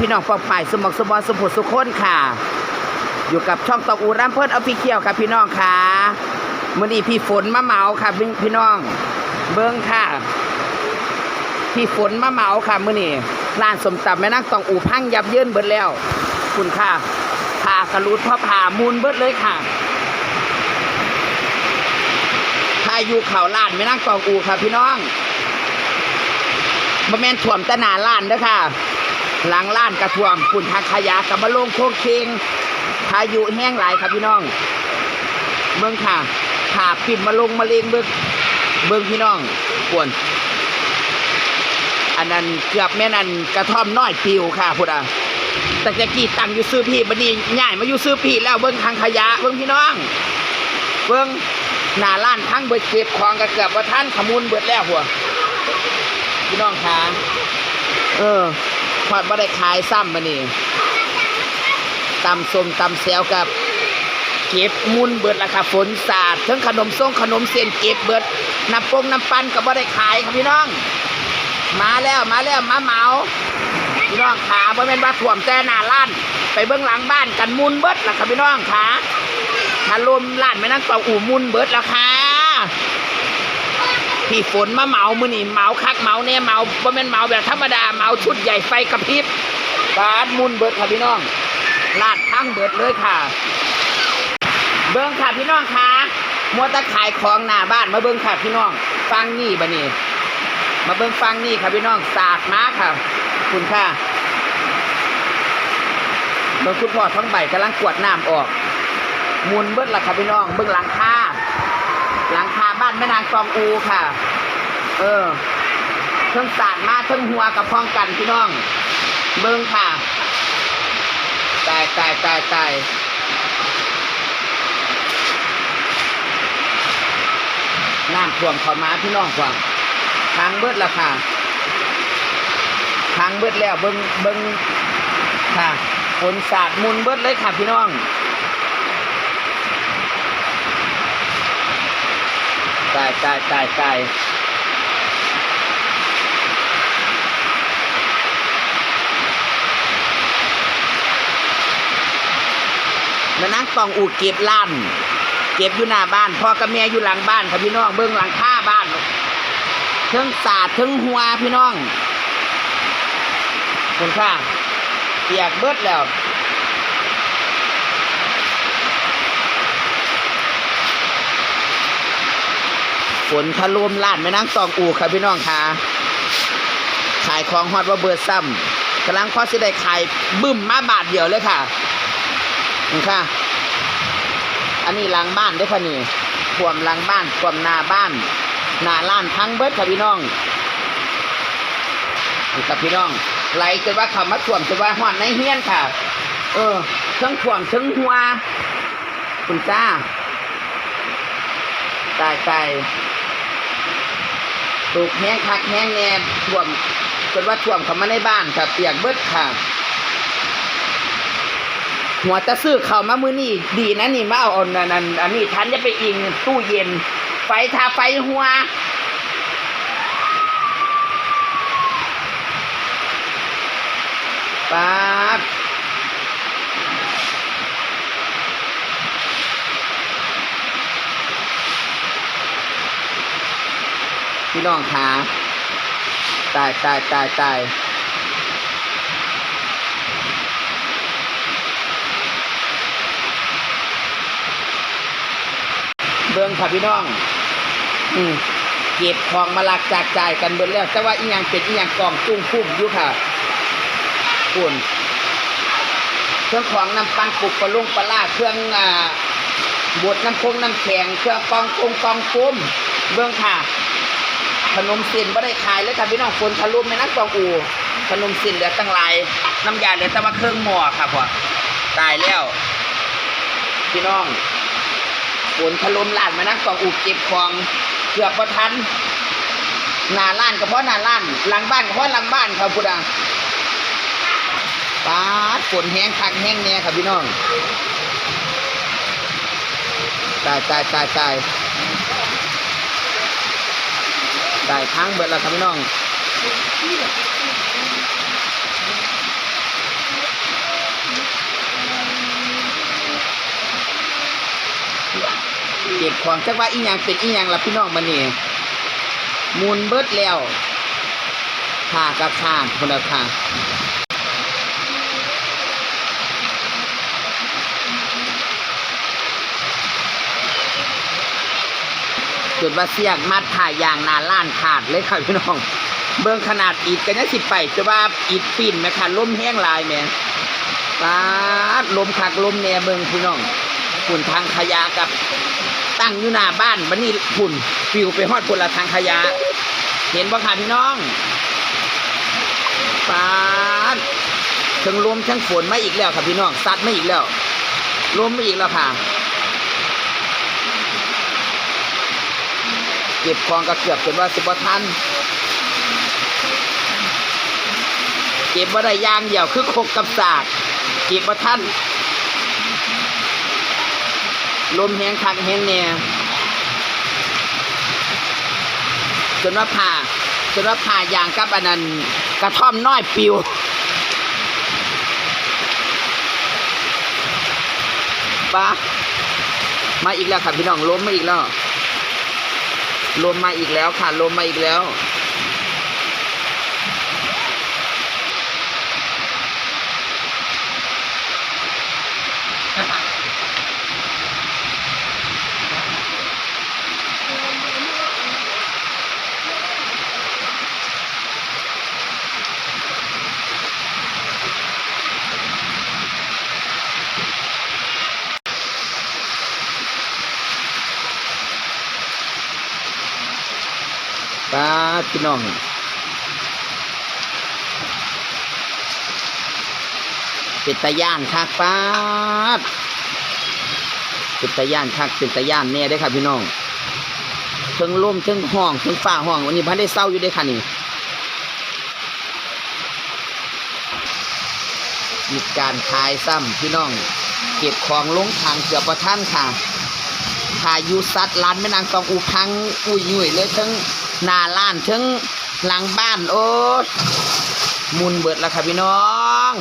พี่น้องฟองฝ่ายสมองสมองสมผุสุขคนค่ะ อยู่กับช่องตองอูร่ำเพิ่นเอาพี่เขียวค่ะพี่น้องค่ะมื้อนี้พี่ฝนมาเหมาค่ะพี่น้อง เบิ่งค่ะ พี่ฝนมาเหมาค่ะมื้อนี้ร้านสมตำแม่นางตองอูพังยับเยินเบิดแล้ว คุณค่ะผ่ากระลุดพราะผ่ามูลเบิดเลยค่ะพายุเข่าล้านแม่นางตองอูค่ะพี่น้องบ่แมนท่วมต่หน้าล้านเด้อค่ะ หลังล้านกระท่วมฝุ่นทางขยะกับมาลงโคงเคงพายุแห้งหลายครับพี่น้อง เมืองค่ะขาปิดมาลงมาเลงเบิ้งเบิ้งพี่น้องปวนอันนั้นเกือบแม่นันกระท่อมน้อยปิวค่ะพุทธะแต่จะกี่ตังอยู่ซื้อพี่บันนี้ง่ายมาอยู่ซื้อพี่แล้วเบิ้งทางขยะเบิ้งพี่น้อง เบิ้งหน้าล้านทั้งเบิดเก็บของก็เกือบว่าท่านขมุนเบิดแล้วหัวพี่น้องค่ะเออ พอดบ่ได้ขายซ้ำบันนี้ตำส้มตำแซวกับ เก็บมุนเบิดราคาฝนสาดทั้งขนมส้งขนมเส้นเก็บเบิดน้ำปงน้ำปั้นก็บ่ได้ขายครับพี่น้อง มาแล้วมาแล้วมาเหมาพี่น้องขาบ่แม่นว่าถ่วมแต่หน้าล้าน ไปเบื้องหลังบ้านกันมุนเบิดล่ะครับพี่น้องขาถ้าลมล้านไม่นั่งเป่าอู่มุนเบิดแล้วค่ะ พี่ฝนมาเหมามือนี่เหมาคักเหมาเนี่ยเหมาบ่แม่นเหมาแบบธรรมดาเหมาชุดใหญ่ไฟกระพริบบาดมุนเบิดค่ะพี่น้องลาดทั้งเบิดเลยค่ะ เบิ้งค่ะพี่น้องค่ะมัวแตะขายของหน้าบ้านมาเบิ้งค่ะพี่น้อง ฟังนี่บะนี่มาเบิ้งฟังนี่ค่ะพี่น้องสาดมาค่ะ คุณค่ะเบิ้งคุณพ่อทั้งใบกำลังกวดน้ำออกมุนเบิ้งล่ะค่ะพี่น้องเบิ้งหลังคาหลังคานแม่นางกองอูค่ะ เออเพิ่งสาดมาเพิ่งหัวกับพองกันพี่น้อง เบิ้งค่ะตายตายตายตายน้ำท่วมเข้ามาพี่น้องฟังทางเบิดล้วค่ะทางเบิดแล้วเบิ้งเบิ้งค่ะฝนสาดมุนเบิดเลยค่ะพี่น้องายตายตายตายมานั่งกองอูเก็บล้านเก็บอยู่หน้าบ้านพ่อกับแม่อยู่หลังบ้านค่ะพี่น้องเบิ้องหลังคาบ้านเทิงสาดเทิงหัวพี่น้องคุณค่าเปียกเบิดแล้ว ฝนถล่มลาดแม่นางตองอูค่ะพี่น้องค่ะ ขายของฮอตว่าเบิดซ้ำกำลังพอสิได้ขายบึ้มมาบาทเดียวเลยค่ะนี่ค่ะ อันนี้หลังบ้านด้วยค่ะนี่ท่วมหลังบ้านท่วมหน้าบ้านหน้าล้านทั้งเบิร์ดค่ะพี่น้องนี่ครับพี่น้องไหลจนว่าเขามาท่วมจนว่าหอนในเฮียนค่ะ เออเทั้งท่วมเทั้งหัวคุณจ้าตายตาย ตกแห้งคักแห้งแน่ท่วมจนว่าท่วมเข้ามาในบ้านค่ะเปียกเบิดค่ะ หัวจะซื้อเข้ามามือนี่ดีนะนี่มาเอาอันนั้นอันนี้ทันจะไปอิงตู้เย็น ไฟทาไฟหัวป๊าบ พี่น้องขาตายตายตายตายเบิ่งค่ะพี่น้อง อืมเก็บของมาลักจากจ่ายกันเบิดแล้ว แต่ว่าอีหยังเป็นอีหยังกองจุ้งพุ่มอยู่ค่ะคุณเครื่องของน้ำปังปุกปลาลุงปลาล่าเครื่องอ่าบดน้ำคงน้ำแข็งเครื่องปองกงปองกุ้มเบื้องค่ะ ขนมเส้นไม่ได้ขายเลยค่ะพี่น้องฝนทะลุไม่นักกองอูขนมเส้นเหลือตั้งหลายน้ำยาเหลือแต่ว่าเครื่องหม้อค่ะพ่อตายแล้ว พี่น้องฝนถล่มลาดไม่นักกองอูเก็บของเกือบประทันหน้าล้านก็เพราะหน้าล้านหลังบ้านก็เพราะหลังบ้านครับพุทธาปาดฝนแห้งคักแห้งแน่ครับพี่น้องตายตายตายตาย ได้ทั้งเบิดแล้วครับพี่น้องเก็บของจักว่าอีหยังเป็นอีหยังล่ะพี่น้องมันนี่มูลเบิดแล้วค่ากระค่าคุณค่า จุดว่าเสียกมัดผ่ายยางนาล้านขาดเลยค่ะพี่น้อง เบิ่งขนาดอิดกันยังสิไปจะว่าอิดปิ่นไหมคะลมแห้งลายแหม่ปาดลมคักลมแหน่เบิ่งพี่น้องฝุ่นทางขยะกับ ตั้งอยู่หน้าบ้านบันนี้ฝุ่นฟิวไปฮอดคนละทางขยะ เห็นบ่ค่ะพี่น้องปาดทั้งลมทั้งฝนมาอีกแล้วค่ะพี่น้องซัดมาอีกแล้วลมมาอีกแล้วค่ะ เก็บของก็เกือบจนว่าสิบทันเก็บบ่ได้ย่างเดี่ยวคือโคกกับสากเก็บบ่ทันลมแห้งคักแห้งแน่จนว่าผ่าจนว่าผ่ายางกับอันนั้นกระท่อมน้อยปิวปะมาอีกแล้วค่ะพี่น้องลมมาอีกแล้ว ลมมาอีกแล้วค่ะลมมาอีกแล้ว ป้าด พี่น้องเป็นตาย่านคักป้าดเป็นตาย่านคักเป็นตาย่านแน่ได้อค่ะพี่น้องเทิงลมเทิงห้องเทิงฝ้าห้อง วันนี้พันได้เศร้าอยู่ได้ค่ะนี่มีการขายซ้ำพี่น้อง เก็บของลงทางเกือบประท่านค่ะพายุซัดร้านแม่นางตองอูพังอุยยุ่ยเลยทั้ง หน้าล้านทั้งหลังบ้านโอ้ยมุนเบิดแล้วค่ะพี่น้อง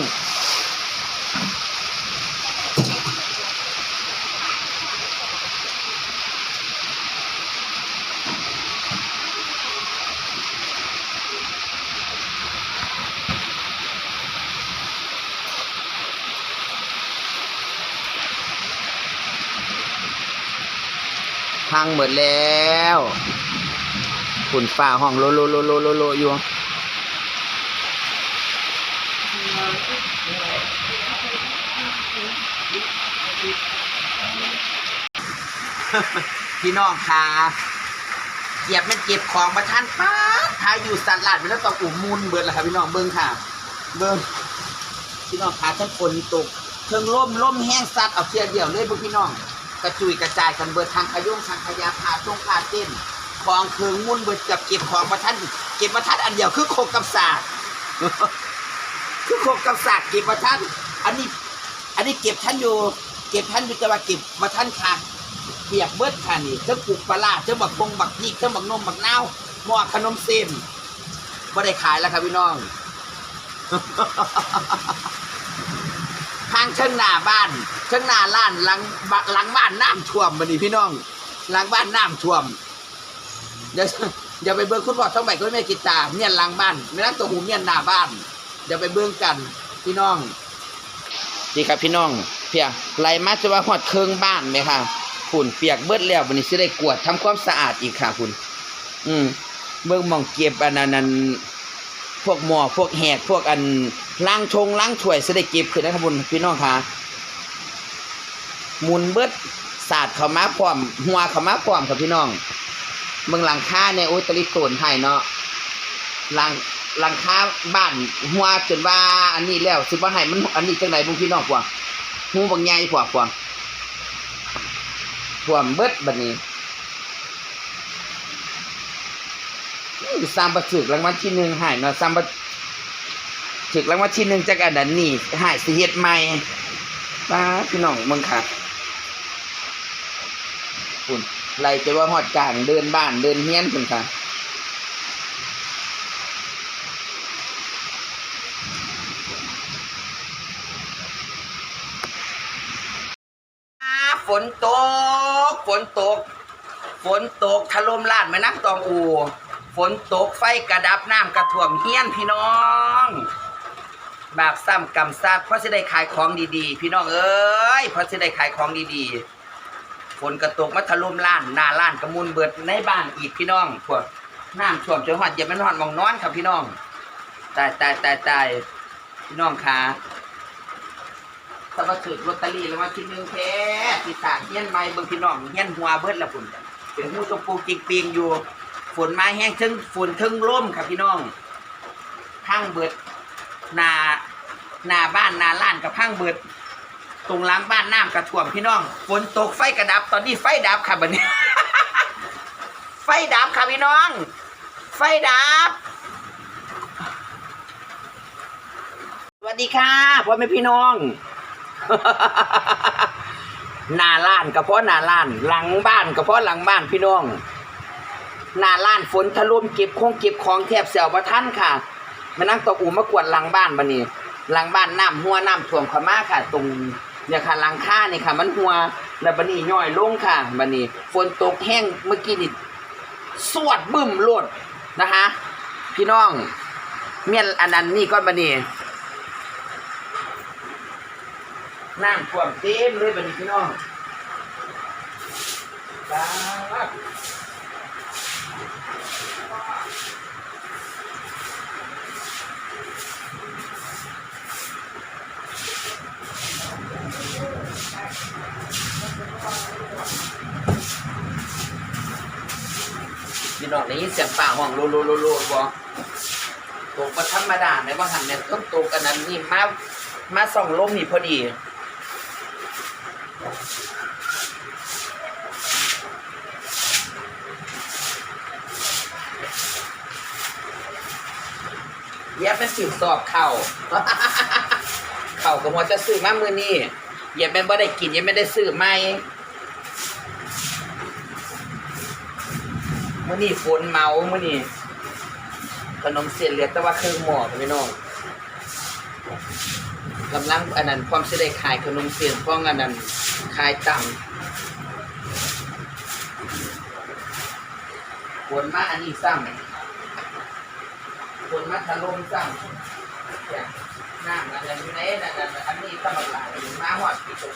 พังหมดแล้ว ฝุ่นฟ้าห้องโลโลโลโลโลโลอยู่พี่น้องค่ะเก็บมันเก็บของประทานป้าดพาอยู่สัตว์ลาดไปแล้วต้องอุ่มมูลเบิดแล้วค่ะพี่น้องเบิ้งค่ะ เบิ้งพี่น้องค่ะทั้งฝนตกเครื่องล่มล่มแห้งสัตว์เอาเทียเดียวเลยพวกพี่น้อง กระจุยกระจายกันเบิดทางขยุ่งทางขยะพาตรงพาเต้น ของเครื่องมุ่นเบิดกับเก็บของประทันเก็บประทันอันเดียวคือโคกกับสากคือโคกกับสากเก็บประทันอันนี้ อันนี้เก็บท่านอยู่ เก็บท่านอยู่แต่ว่าเก็บมาท่านขาดเปียกเบิดค่ะนี่เจ้าปลูกปลาร้าเจ้าบักบงบักพีกเจ้าบักนมบักเน่าหม้อขนมเส้นไม่ได้ขายแล้วครับพี่น้องทางเชิงหน้าบ้าน เชิงหน้าล้านหลังหลังบ้านน้ำท่วมมานี่พี่น้อง หลังบ้านน้ำท่วม เดี๋ยวเดี๋ยวไปเบิ้งคุณพ่อต้องไปก็ไม่กิตาเมียนหลังบ้านไม่นั่งตัวหูเมียนหน้าบ้านเดี๋ยวไปเบิ้งกันพี่น้องนี่ครับพี่น้องเพียไหลมาจะว่าหอดเครื่องบ้านไหมค่ะฝุ่นเปียกเบิดแล้ววันนี้สิได้กวดทำความสะอาดอีกค่ะคุณอืมเบิ้งมองเก็บอันนั้นพวกหมอพวกแหกพวกอันล้างชงล้างถ้วยจะได้เก็บขึ้นนะครับบุญพี่น้องค่ะมุนเบิดศาสตร์เขามาพร้อมหัวเขามาพร้อมครับพี่น้อง เมืองหลังคาเนี่ยโอ้ยตะลิโตนให้เนาะหลังหลังคาบ้านหัวจนว่า อันนี้แล้วสิว่าให้มันอันนี้จังไหนบุญพี่น้องกว่าหูบางใหญ่กว่ากว่าท่วมเบิดบัดนี้ซ้ำประถึกรางวัลที่หนึ่งหายเนาะซ้ำประถึกรางวัลที่หนึ่งจากอันนั้นนี่หายสิเฮ็ดใหม่ป้าพี่น้องมึงค่ะคุณ ไล่จะว่าหอดกลางเดินบ้านเดินเฮี้ยนคุณค่ะฝนตก ฝนตก ฝนตกถล่มลาดแม่น้ำตองอูฝนตกไฟกระดับน้ำกระท่วมเฮี้ยนพี่น้อง บากซ้ำกำซัดเพราะจะได้ขายของดีๆ พี่น้องเอ้ยเพราะจะได้ขายของดีๆ ฝนกระตกมาถล่มล้านหน้าล้านกระมุนเบิดในบ้านอีกพี่น้องพวกน้ำท่วมจนหอดอย่ามันหอดมองนอนครับพี่น้องตายตายตายตายพี่น้องคะถ้าว่าถือลอตเตอรี่แล้วว่าที่หนึ่งแท้ที่ตาเฮี้ยนไม้เบิ่งพี่น้องเฮี้ยนหัวเบิดละพุ่นเป็นหูตรงปูจิกเปียงอยู่ ฝนมาแห้งทึงฝนทึงล่มครับพี่น้องพังเบิดหนาหนาบ้านหนาล้านกับพังเบิด ตรงล้างบ้านน้ำกระท่วมพี่น้องฝนตกไฟกระดับ ตอนนี้ไฟดับครับบัดนี้ ไฟดับครับพี่น้อง ไฟดับสวัสดีค่ะพ่อแม่พี่น้องหน้าล้านกับเพราะหน้าล้าน หลังบ้านกับเพราะหลังบ้านพี่น้องหน้าล้านฝนถล่มเก็บคงเก็บของแทบเสียวประท่านค่ะมานั่งตกอูมากวดหลังบ้านบันนี้หลังบ้านน้ำหัวน้ำท่วมข้ามาค่ะ ตรง เนี่ยค่ะหลังค่านี่ยค่ะ มันหัวแล้วบันนี้ย่อยลงค่ะบันนี้ฝนตกแห้งเมื่อกี้นี่สวดบึ้มโลดนะคะพี่น้อง เมียนอันนั้นนี่ก็บันนี้น้ำท่วมเต็มเลยบัดนี้พี่น้อง น้องได้ยินเสียงป่าห้องโลโลโลโลบ่ตกมาธรรมดาในว่าหันเนี่ยต้องตกอันนั้นนี่มามาส่องลมนี่พอดีแย่เป็นสิวสอบเข่าเข่ากับหัวจะซื้อมามือนี่อย่าเป็นบ่ได้กินย่าไม่ได้ซื้อไม่ มื่อนี่ฝนเมามื่อนี่ขนมเสียนเหลือแต่ว่าเครื่องหมอพี่น้องกำลังอันนั้นความสิได้ขายขนมเสียนพ้องอันนั้นขายตังฝนมาอันนี้ซ้ำคนมาถล่มซ้ำเนี่ยน้ำมันจะอยู่ในนั่นนั่นอันนี้ตำบักหลายมาหอดที่ตรง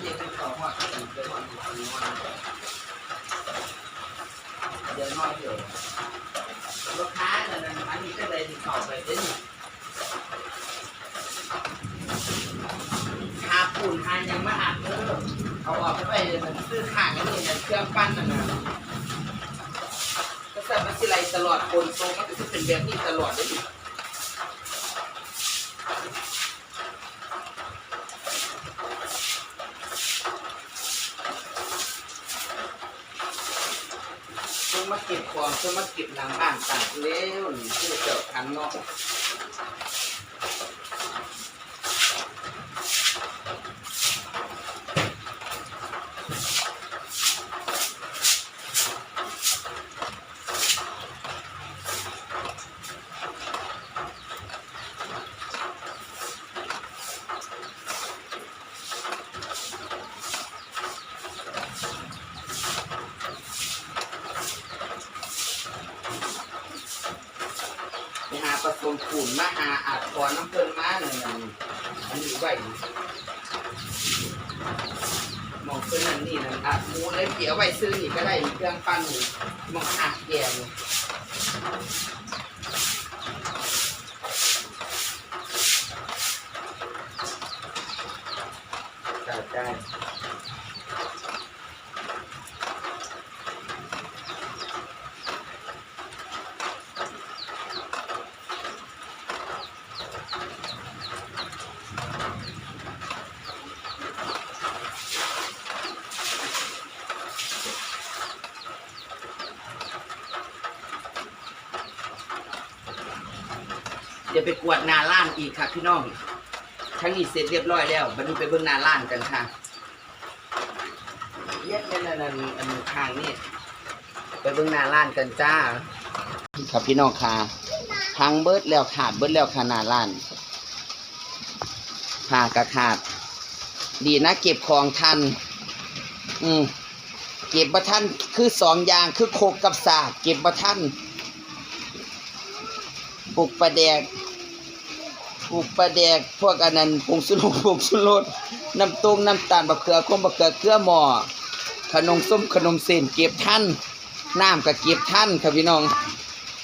เดี๋ยวเป็นของหอดเดี๋ยวหอด เดี๋ยวน้อยเดี๋ยวลูกค้านั่นน่ะอันนี้ก็เลยติดต่อไปเดี๋ยวนี้หาปูนหายังมาหักเออเอาออกไปเลยมันซื้อข้างอันนี้เนี่ยเครื่องปั้นนั่นน่ะก็จะมันสิไหลตลอดคนทรงมันก็จะเป็นแบบนี้ตลอดเลยดิต้อง มาเก็บของต้องมาเก็บหลังบ้านต่างเล้วนี่คือเจ้าคันเนาะ คนขุนมาหาอาบก่อนน้ำเพิ่นมานั่นนั่งอันนี้ไหวมองเพิ่นนั่นนี่นั่นอัดหมูเลยเกี่ยวไว้ซื้อนี่ก็ได้เครื่องปั้นนี่มองอาบแย่เลยช่ใช่ เดี๋ยวไปกวดนาล้านอีกค่ะพี่น้องทั้งนี้เสร็จเรียบร้อยแล้วบัดนี้ไปเบิ่งนาล้านกันค่ะเย็ดนั่นนั่นนั่นอันทางนี่ไปเบิ่งหนาร้านกันจ้าครับพี่น้องค่ะทางเบิดแล้วขาดเบิดแล้วค่ะหนาร้านขากระขาด ดีนะเก็บของทัน อืมเก็บบัทันคือสองอย่างคือโคกกับสากเก็บบัทันปลูกปลาแดก ปลูกปลาแดกพวกอันนั้นผงสุรสผงสุรสน้ำตรงน้ำตาลบะเขือคมบะเขือเกลือหม้อขนมส้มขนมเส้นเก็บท่านน้ำก็เก็บท่านครับพี่น้อง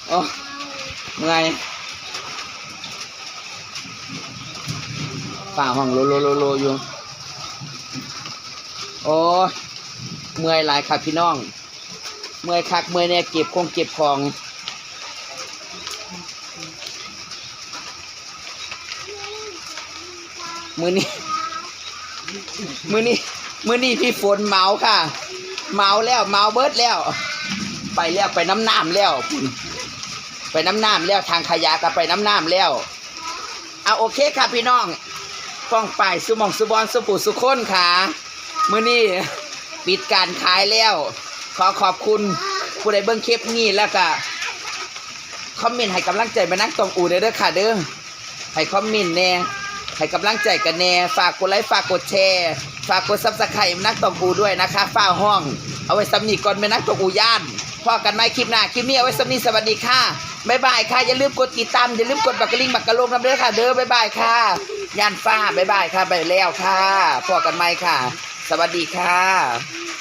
โอ้เมื่อยฝ่าห้องโลโลโลโลอยู่โอ้เมื่อยหลายครับพี่น้อง เมื่อยคักเมื่อยเนี่ยเก็บคงเก็บของ มือนี้ มือนี้ มือนี้พี่ฝนเมาค่ะ เมาแล้ว เมาเบิดแล้ว ไปแล้วไปน้ำน้ำแล้ว ไปน้ำน้ำแล้วทางขยะก็ไปน้ำน้ำแล้ว เอาโอเคค่ะพี่น้องฟ้องไปสุมองสุบอนสุปุสุคนค่ะ มือนี้ปิดการขายแล้ว ขอขอบคุณผู้ใดเบิ้งคลิปนี้แล้วก็คอมเมนต์ให้กำลังใจมานักตองอูเด้อเด้อค่ะเด้อให้คอมเมนต์แน่ ให้กำลังใจกันแน่ ฝากกดไลค์ ฝากกดแชร์ ฝากกดซับสไครต์นักตองอูด้วยนะคะฝ้าห้อง เอาไว้สำนีก่อนเป็นนักตองอูย่านพอกันไหมคลิปหน้า คลิปนี้เอาไว้สำนีสวัสดีค่ะบ๊ายบายค่ะ อย่าลืมกดติดตาม อย่าลืมกดบักกะลิงบักกะโลงนำเด้อค่ะ เด้อบ๊ายบายค่ะ ย่านฟ้าบ๊ายบายค่ะ ไปแล้วค่ะ พอกันไหมค่ะ สวัสดีค่ะ